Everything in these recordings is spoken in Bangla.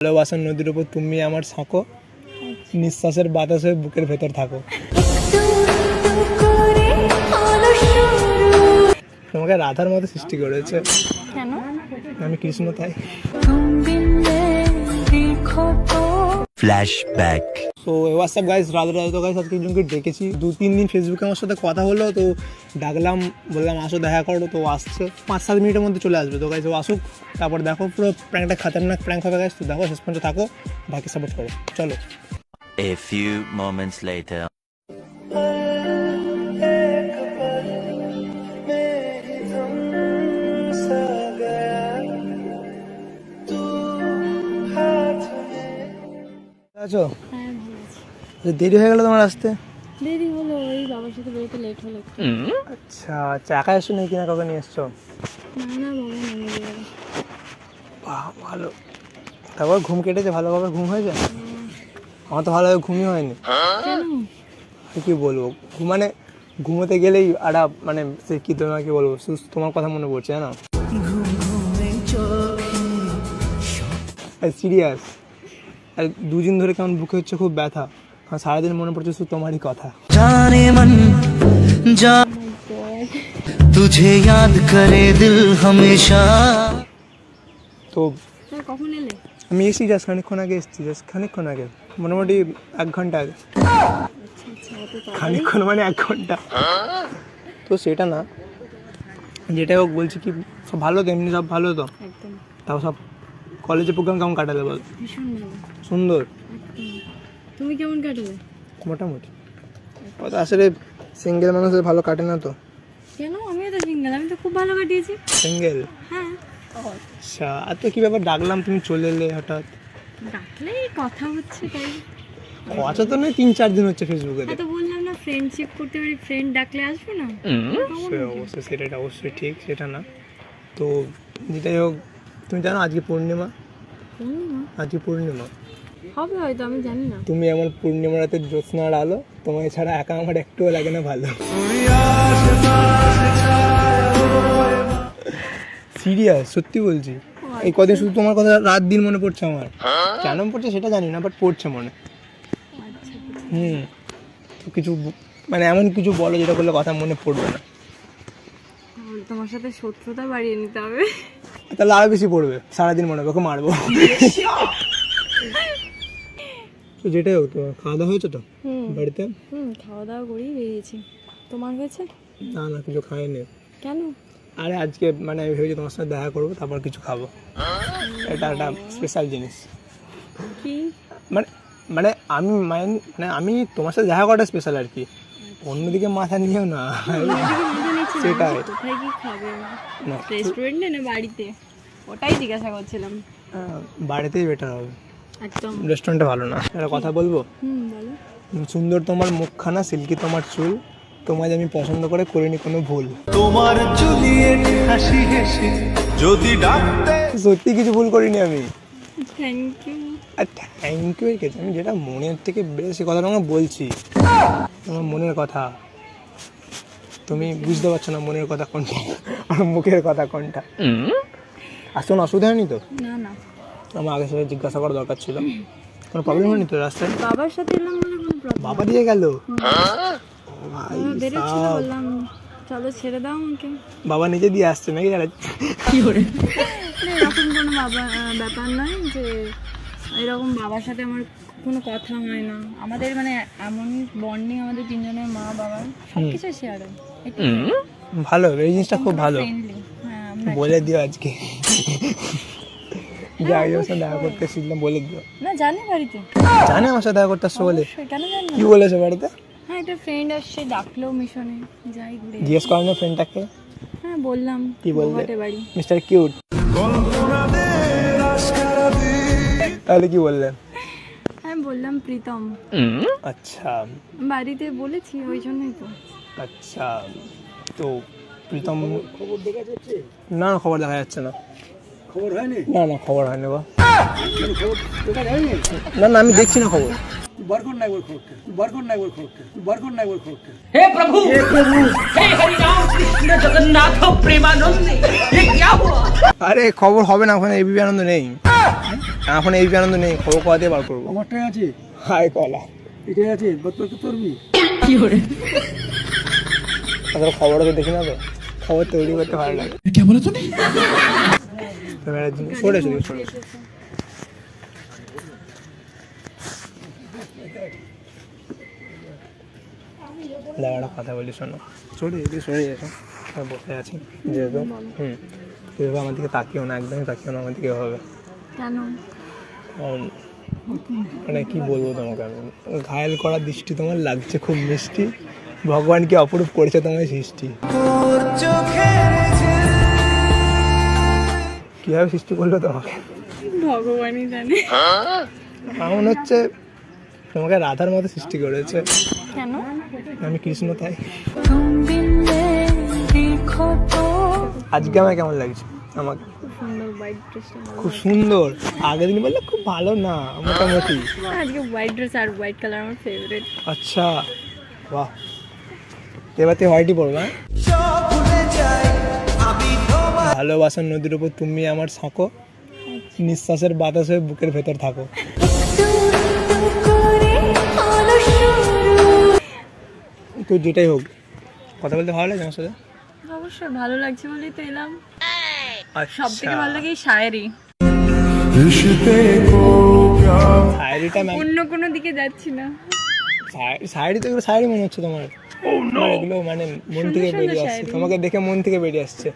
ভালোবাসার নদীর উপর তুমি আমার সাঁকো নিঃশ্বাসের বাতাস হয়ে বুকের ভেতর থাকো। তোমাকে রাধার মতো সৃষ্টি করেছে। কেন? আমি কৃষ্ণ তাই। Flashback. তো হোয়াটসঅ্যাপ গাইজ রাধা রাধা। তো গাইজ আজকে একজনকে ডেকেছি। দু তিন দিন ফেসবুকে আমার সাথে কথা হলো তো ডাকলাম বললাম আসো দেখা করো। তো আসছে। পাঁচ সাত মিনিটের মধ্যে চলে আসবে। তো গাইজ ও আসুক। তারপর দেখো পুরো প্র্যাঙ্কটা খাতারনাক প্র্যাঙ্ক হবে গাইজ তো দেখো শেষ পর্যন্ত থাকো। বাকি সাপোর্ট করো। চলো। A few moments later. আছো? দেরি হয়ে গেল তোমার আসতে? দেরি হলো ওই বাবার সাথে বেরোতে লেট হলো আচ্ছা আচ্ছা একা এসো নাকি না কাউকে নিয়ে এসছো? না না বাবা নেমে যাবে। বাহ ভালো তারপর ঘুম কেটেছে ভালোভাবে ঘুম হয়েছে? আমার তো ভালোভাবে ঘুমই হয়নি। কেন? কি বলব? ঘুম- মানে ঘুমোতে গেলেই আরা মানে সে কি তোমাকে বলব? শুধু তোমার কথা মনে পড়ছে জানো? সিরিয়াস আর দুদিন ধরে কেমন বুকে হচ্ছে খুব ব্যথা। সারাদিন মনে পড়ছে শুধু তোমারই কথা। জানে মন যা তুঝে ইয়াদ করে দিল হামেশা তো কখন এলে? আমি এসেছি জাস খানিকক্ষণ আগে এসেছি জাস খানিকক্ষণ আগে। মোটামুটি এক ঘণ্টা আগে। খানিকক্ষণ মানে এক ঘণ্টা। তো সেটা না। যেটাই হোক বলছি কি সব ভালো তো এমনি সব ভালো তো। তাও সব কলেজে প্রোগ্রাম কেমন কাটালে বল? সুন্দর। তুমি কেমন কাটালে মোটামুটি। ও তো আসলে সিঙ্গেল মানুষের ভালো কাটে না তো। কেন? আমিও তো সিঙ্গেল আমি তো খুব ভালো কাটিয়েছি। সিঙ্গেল হ্যাঁ। আচ্ছা আর তো কী ব্যাপার ডাকলাম তুমি চলে এলে হঠাৎ? ডাকলে কথা হচ্ছে তাই। কথা তো নয় তিন চার দিন হচ্ছে ফেসবুকে হ্যাঁ তো বললাম না ফ্রেন্ডশিপ করতে পারি ফ্রেন্ড ডাকলে আসবে না? সে অবশ্যই সেটা অবশ্যই ঠিক সেটা না। তো যেটাই হোক তুমি জানো আজকে পূর্ণিমা? পূর্ণিমা? আজকে পূর্ণিমা। হবে হয়তো আমি জানি না। তুমি এমন পূর্ণিমা রাতের জ্যোৎস্নার আলো তোমায় ছাড়া একা আমার একটুও লাগে না ভালো। সিরিয়াস সত্যি বলছি। এই কদিন শুধু তোমার কথা রাত দিন মনে পড়ছে আমার। কেন পড়ছে সেটা জানি না বাট পড়ছে মনে। হুম। তো কিছু মানে এমন কিছু বলো যেটা করলে কথা মনে পড়বে না। তোমার সাথে শত্রুতা বাড়িয়ে নিতে হবে। তাহলে আরও বেশি পড়বে সারাদিন মনে হবে ওকে মারবো। তো যেটাই হোক তোমার খাওয়া দাওয়া হয়েছে তো? বাড়িতে? হুম খাওয়া দাওয়া করেই বেরিয়েছি। তোমার হয়েছে? না না কিছু খাইনি। কেন? আরে আজকে মানে আমি ভেবেছি তোমার সাথে দেখা করব তারপর কিছু খাব। এটা একটা স্পেশাল জিনিস। কি? মানে মানে আমি মাইন- মানে আমি তোমার সাথে দেখা করাটা স্পেশাল আর কি। অন্যদিকে মাথা নিয়েও না। সেটাই। কোথায় কি খাবে? না রেস্টুরেন্টে না বাড়িতে? ওটাই জিজ্ঞাসা করছিলাম। বাড়িতেই বেটার হবে। একদম। রেস্টুরেন্টে ভালো না। একটা কথা বলব? সুন্দর তোমার মুখখানা সিল্কি তোমার চুল তোমায় আমি পছন্দ করে করিনি কোনো ভুল। তোমার জুলিয়েট হাসি হেসে যদি ডাকতে সত্যি কিছু ভুল করিনি আমি। থ্যাংক ইউ আর থ্যাংক ইউ গেছে আমি যেটা মনের থেকে বেশি কথা তোমাকে বলছি। আমার মনের কথা। তুমি বুঝতে পারছ না মনের কথা কোনটা আর মুখের কথা কোনটা। আসুন অসুবিধা হয়নি তো? না না। আমার আগে সাথে জিজ্ঞাসা করা দরকার ছিল। কোনো প্রবলেম হয়নি তো রাস্তায়? বাবার সাথে এলাম বলে কোনো প্রবলেম বাবা দিয়ে গেল? ও ভাই বেরোচ্ছিল। বললাম চলো ছেড়ে দাও আমাকে। বাবা নিজে দিয়ে আসছে নাকি? আর কি করে? এরকম কোনো বাবা ব্যাপার নয় যে এরকম বাবার সাথে আমার কোনো কথা হয় না। আমাদের মানে এমন বন্ডিং আমাদের তিনজনের মা বাবা সব কিছু শেয়ার হয়। ভালো এই জিনিসটা খুব ভালো। হ্যাঁ বলে দিও আজকে। যে আগে ওর সাথে দেখা করতে শিখলাম বলে দিও। না জানি বাড়িতে? জানে আমার সাথে দেখা করতে আসছো বলে। কেন জানি কি বলেছে বাড়িতে? হ্যাঁ একটা ফ্রেন্ড আসছে ডাকলো মিশনে। যাই ঘুরে জিজ্ঞেস ফ্রেন্ডটাকে হ্যাঁ বললাম কি বললে? Mister cute. তাহলে কি বললেন? হ্যাঁ বললাম প্রীতম। আচ্ছা। বাড়িতে বলেছি ওই জন্যই তো। আচ্ছা। তো প্রীতম না খবর দেখা যাচ্ছে না। খবর হয়নি? না না খবর হয়নি গো। না না আমি দেখছি না খবর। আরে খবর হবে না ওখানে এবিপি আনন্দ নেই। এখন এই আনন্দ নেই খবর কয়া দিয়ে বার করব? আমারটাই আছে। হাই কলা। এটাই আছে বদল তো করবি। তাদের খবরও তো দেখি না তো। খবর তৈরি করতে ভালো লাগে। ক্যামেরার জন্য। সরে সরে দাঁড়া কথা বলি শোনো। সরে এদিকে সরে এসো বসে আছি যেহেতু। হুম। যেহেতু আমার দিকে তাকিও না একদমই তাকিও না আমার দিকে কেন? মানে কি বলব তোমাকে আমি? ঘায়েল করার দৃষ্টি তোমার লাগছে খুব মিষ্টি ভগবান কি অপরূপ করেছে তোমার সৃষ্টি। চোখের কীভাবে সৃষ্টি করল তোমাকে? ভগবানই জানে। এমন হচ্ছে তোমাকে রাধার মতো সৃষ্টি করেছে। কেন? আমি কৃষ্ণ তাই। আজকে আমার কেমন লাগছে? আমাকে। খুব সুন্দর হোয়াইট ড্রেসটা খুব সুন্দর। আগের দিন বললে খুব ভালো না মোটামুটি। আজকে হোয়াইট ড্রেস আর হোয়াইট কালার আমার ফেভারিট আচ্ছা বাহ। এবার তুই হোয়াইটই পড়বা ভুলে যাই। আমি তোমার ভালোবাসার নদীর উপর তুমি আমার সাঁকো নিঃশ্বাসের বাতাসে বুকের ভেতর থাকো। তো যেটাই হোক কথা বলতে ভালো লাগে আমার সাথে? অবশ্যই ভালো লাগছে বলেই তো এলাম। আচ্ছা। সব থেকে ভালো লাগে এই শায়েরি। শায়েরিটা অন্য কোনো দিকে যাচ্ছি না। শায়েরি তো শায়েরি মনে হচ্ছে তোমার। এগুলো মানে মন থেকে বেরিয়ে আসছে। তোমাকে দেখে মন থেকে বেরিয়ে আসছে।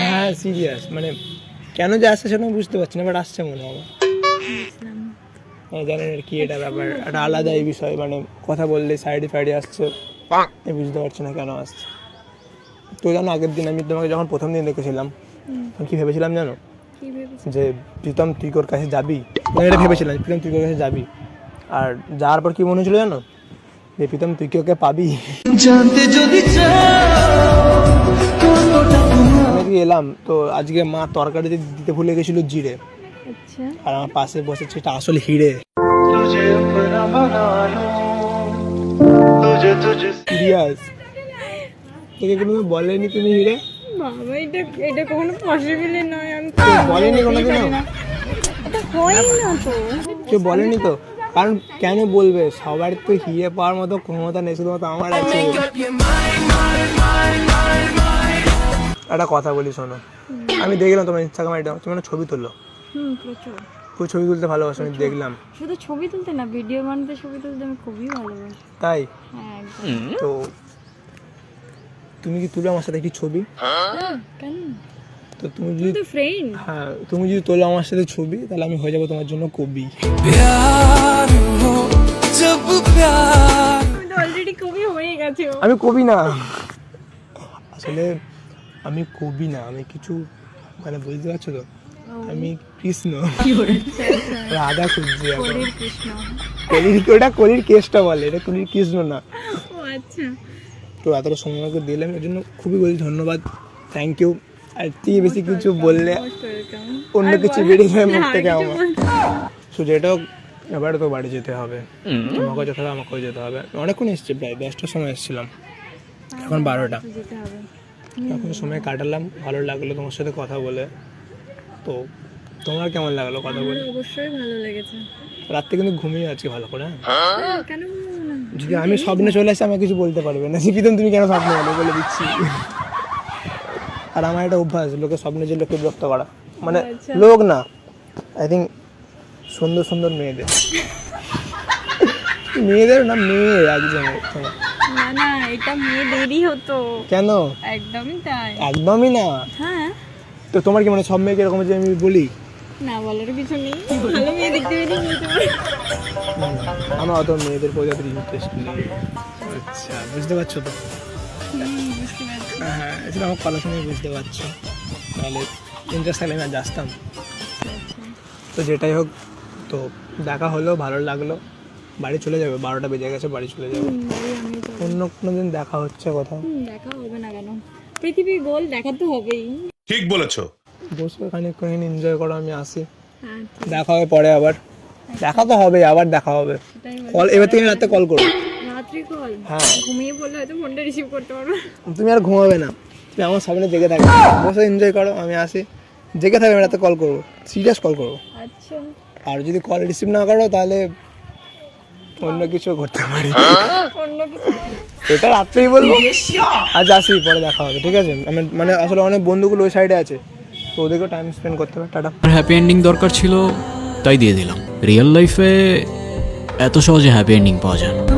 হ্যাঁ সিরিয়াস মানে কেন যে আসছে সেটা আমি বুঝতে পারছি না বাট আসছে মনে হয়। আমার। আমি জানি না কি এটা ব্যাপার একটা আলাদা এই বিষয় মানে কথা বললে সাইডে ফাইডে আসছে। আমি বুঝতে পারছি না কেন আসছে। তো জানো আগের দিন আমি তোমাকে যখন প্রথম দিন দেখেছিলাম তখন কি ভেবেছিলাম জানো? যে প্রীতম তুই ওর কাছে যাবি? আমি এটা ভেবেছিলাম প্রীতম তুই ওর কাছে যাবি। আর যাওয়ার পর কি মনে হচ্ছিল জানো? প্রীতম তুই কি ওকে পাবি? জানতে যদি এলাম তো আজকে মা তরকারিতে দিতে ভুলে গেছিল জিরে। আর আমার পাশে বসেছে এটা আসল হিরে। সিরিয়াস। তোকে কোনো বলেনি তুমি হিরে? বলেনি কোনো কেউ বলেনি তো? কারণ কেন বলবে? সবার তো হিরে পাওয়ার মতো ক্ষমতা নেই শুধুমাত্র আমার আছে একটা কথা বলি শোনো। আমি দেখলাম তোমার ইনস্টাগ্রাম আইডি তুমি একটা ছবি তুললো। হুম প্রচুর। পুরো ছবি তুলতে ভালোবাসো আমি দেখলাম। শুধু ছবি তুলতে না ভিডিও বানাতে ছবি তুলতে আমি খুবই ভালোবাসি। তাই? হ্যাঁ তো তুমি কি তুলো আমার সাথে একটি ছবি? কেন? তো তুমি যদি ফ্রেন্ড হ্যাঁ তুমি যদি তোলো আমার সাথে ছবি তাহলে আমি হয়ে যাব তোমার জন্য কবি। কবি আমি কবি না। আসলে আমি কবি না আমি কিছু মানে বুঝতে পারছ তো? আমি কৃষ্ণ। রাধা খুঁজছি কলির ওটা? কলির কেসটা বলে এটা কলির কৃষ্ণ না। আচ্ছা। তো এতটা সময় দিলে দিলাম এর জন্য খুবই বলি ধন্যবাদ। থ্যাংক ইউ আর তুই বেশি কিছু বললে অন্য কিছু বেরিয়ে যাবে মুখ থেকে আমার সো যেটা হোক, এবারে তো বাড়ি যেতে হবে। তোমাকেও যেতে হবে আমাকেও যেতে হবে। অনেকক্ষণ এসছে প্রায় দশটার সময় এসেছিলাম। এখন বারোটা। এখন সময় কাটালাম ভালো লাগল তোমার সাথে কথা বলে। তো তোমার কেমন লাগল কথা বলে? অবশ্যই ভালো লেগেছে। রাত্রে কিন্তু ঘুমিয়ে আছি ভালো করে হ্যাঁ? কেন যদি আমি স্বপ্নে চলে আসি আমাকে কিছু বলতে পারবে না। শিখিতাম তুমি কেন স্বপ্নে বলো? বলে দিচ্ছি। আর আমার একটা অভ্যাস লোকে স্বপ্নে যে লোককে বিরক্ত করা। মানে লোক না আই থিঙ্ক সুন্দর সুন্দর মেয়েদের। মেয়েদের না মেয়ে একজনের না না এটা মেয়ে দেরি হতো। কেন? একদমই তাই। একদমই না। হ্যাঁ। তো তোমার কি মানে সব মেয়েকে এরকম যে আমি বলি? না বলার কিছু নেই। ভালো মেয়ে দেখতে পেলে বলতে পারো না, না, আমার অত মেয়েদের ইন্টারেস্ট নেই। আচ্ছা বুঝতে পারছ তো? হ্যাঁ আসলে আমার কথা শুনে বুঝতে পারছ। তাহলে ইন্টারেস্ট থাকলে আমি আর আসতাম তো যেটাই হোক তো দেখা হলো ভালো লাগল। বাড়ি চলে যাবে বারোটা বেজে গেছে বাড়ি চলে যাবে। অন্য কোনো দিন দেখা হচ্ছে কোথাও। দেখা হবে না কেন? পৃথিবীর গোল দেখা তো হবেই। ঠিক বলেছ। বসে খানিকক্ষণ এনজয় করো আমি আসি। হ্যাঁ দেখা হবে পরে আবার। দেখা তো হবে আবার দেখা হবে। কল এবার থেকে রাতে কল করো। হ্যাঁ। ঘুমিয়ে পড়লে হয়তো ফোনটা রিসিভ করতে পারব। তুমি আর ঘুমাবে না। তুমি আমার সামনে জেগে থাকবে বসে এনজয় করো আমি আসি। জেগে থাকবে আমি রাতে কল করব। সিরিয়াস কল করব। আচ্ছা। আর যদি কল রিসিভ না করো তাহলে অন্য কিছু করতে পারি। অন্য এটা রাত্রেই বলব। আজ আসি পরে দেখা হবে ঠিক আছে? আমি মানে আসলে অনেক বন্ধুগুলো ওই সাইডে আছে। তো ওদেরকেও টাইম স্পেন্ড করতে হবে। টাটা। হ্যাপি এন্ডিং দরকার ছিল তাই দিয়ে দিলাম। রিয়েল লাইফে এত সহজে হ্যাপি এন্ডিং পাওয়া যায় না।